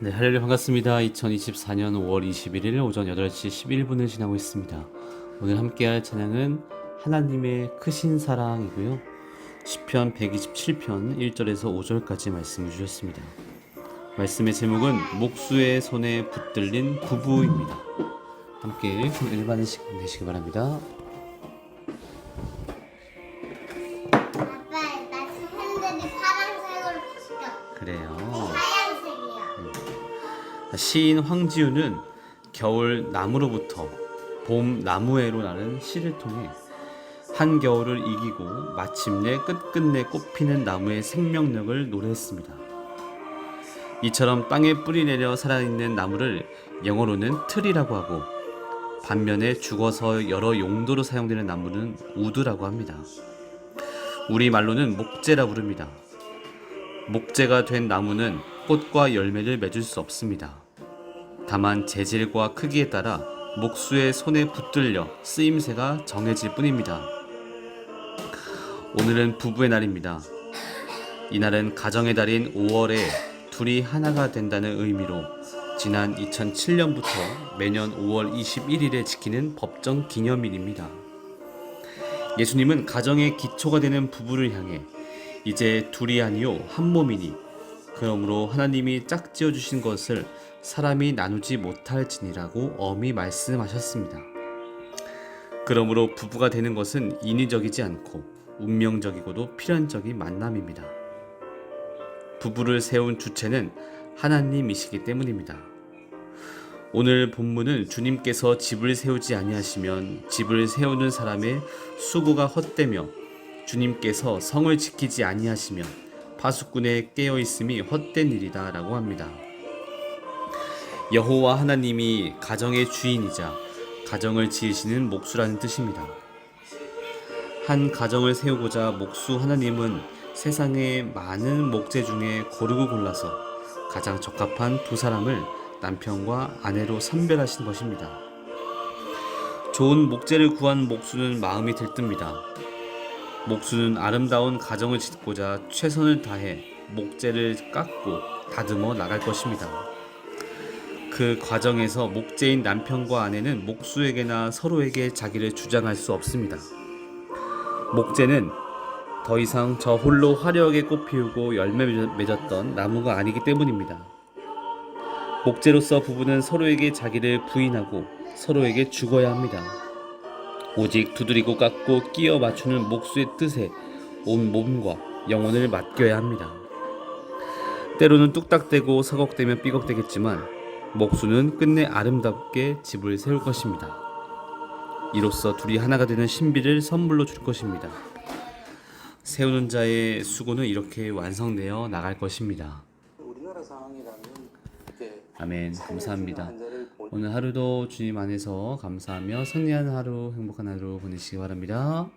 네, 할렐루야 반갑습니다. 2024년 5월 21일 오전 8시 11분을 지나고 있습니다. 오늘 함께할 찬양은 하나님의 크신 사랑이고요. 시편 127편 1절에서 5절까지 말씀을 주셨습니다. 말씀의 제목은 목수의 손에 붙들린 부부입니다. 함께 일반식 되시기 바랍니다. 아빠, 나 파란색으로 바뀌어. 그래요. 시인 황지우는 겨울 나무로부터 봄 나무에로 나는 시를 통해 한겨울을 이기고 마침내 끝끝내 꽃피는 나무의 생명력을 노래했습니다. 이처럼 땅에 뿌리 내려 살아있는 나무를 영어로는 트리라고 하고 반면에 죽어서 여러 용도로 사용되는 나무는 우드라고 합니다. 우리 말로는 목재라 부릅니다. 목재가 된 나무는 꽃과 열매를 맺을 수 없습니다. 다만 재질과 크기에 따라 목수의 손에 붙들려 쓰임새가 정해질 뿐입니다. 오늘은 부부의 날입니다. 이날은 가정의 달인 5월에 둘이 하나가 된다는 의미로 지난 2007년부터 매년 5월 21일에 지키는 법정 기념일입니다. 예수님은 가정의 기초가 되는 부부를 향해 이제 둘이 아니요 한 몸이니 그러므로 하나님이 짝지어 주신 것을 사람이 나누지 못할지니라고 엄히 말씀하셨습니다. 그러므로 부부가 되는 것은 인위적이지 않고 운명적이고도 필연적인 만남입니다. 부부를 세운 주체는 하나님이시기 때문입니다. 오늘 본문은 주님께서 집을 세우지 아니하시면 집을 세우는 사람의 수고가 헛되며 주님께서 성을 지키지 아니하시면 파수꾼의 깨어 있음이 헛된 일이다라고 합니다. 여호와 하나님이 가정의 주인이자 가정을 지으시는 목수라는 뜻입니다. 한 가정을 세우고자 목수 하나님은 세상의 많은 목재 중에 고르고 골라서 가장 적합한 두 사람을 남편과 아내로 선별하신 것입니다. 좋은 목재를 구한 목수는 마음이 들뜹니다. 목수는 아름다운 가정을 짓고자 최선을 다해 목재를 깎고 다듬어 나갈 것입니다. 그 과정에서 목재인 남편과 아내는 목수에게나 서로에게 자기를 주장할 수 없습니다. 목재는 더 이상 저 홀로 화려하게 꽃 피우고 열매 맺었던 나무가 아니기 때문입니다. 목재로서 부부는 서로에게 자기를 부인하고 서로에게 죽어야 합니다. 오직 두드리고 깎고 끼어 맞추는 목수의 뜻에 온 몸과 영혼을 맡겨야 합니다. 때로는 뚝딱대고 서걱대면 삐걱대겠지만 목수는 끝내 아름답게 집을 세울 것입니다. 이로써 둘이 하나가 되는 신비를 선물로 줄 것입니다. 세우는 자의 수고는 이렇게 완성되어 나갈 것입니다. 아멘. 감사합니다. 오늘 하루도 주님 안에서 감사하며 승리하는 하루, 행복한 하루 보내시기 바랍니다.